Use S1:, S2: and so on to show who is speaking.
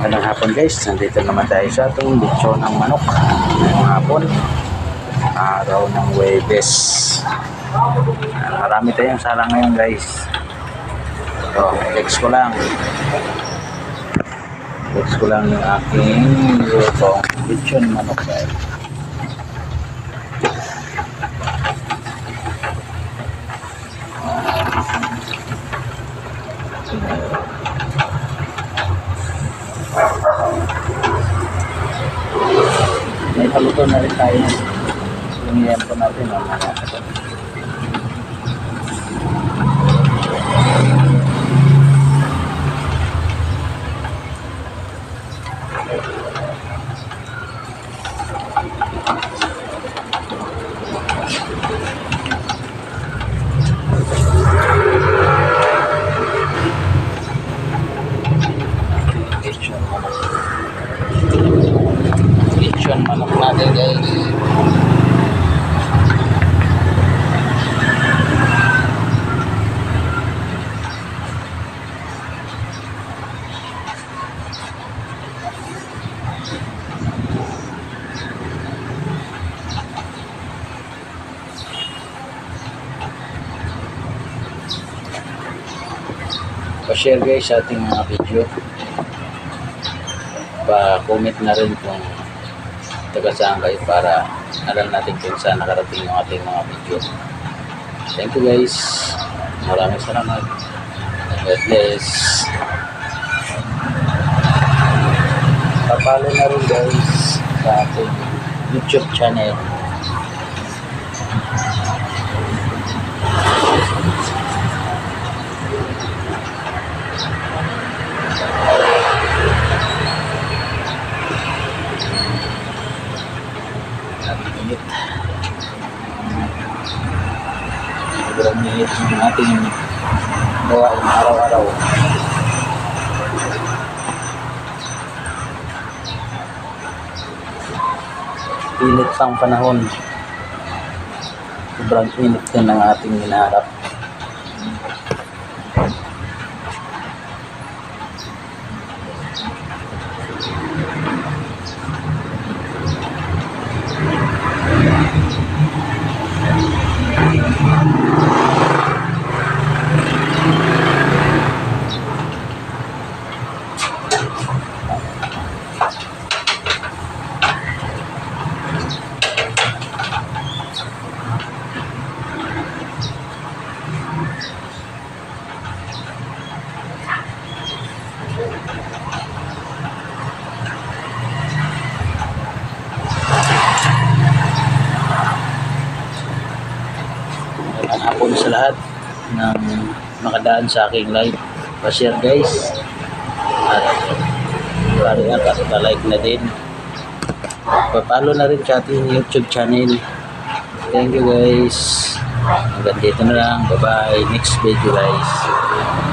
S1: Magandang hapon guys, nandito naman tayo sa itong lechon ng manok ngayong hapon. Araw ng Webes. Marami tayong sala ngayon guys. Ito, text ko lang. Text ko lang yung aking lechon manok guys. May paluto na rin tayo. Yung yan po natin. Oh, mga lechon manok. Lechon manok natin guys. Pa-share guys sa ating mga video. Pa-comment na rin kung taga saan para alam natin kung saan nakarating yung ating mga video. Thank you guys. Maraming salamat. God bless. Papalo na rin guys sa ating YouTube channel. Ang init. Sobrang init yung ating gawain araw-araw. Init pang panahon. Sobrang init din ang ating hinaharap. Magandang hapon sa lahat ng makadaan sa aking live. Pa-share guys. At pari at pa-like na din. Pa-follow na rin sa ating YouTube channel. Thank you guys. Hanggang dito na lang. Bye-bye. Next video guys.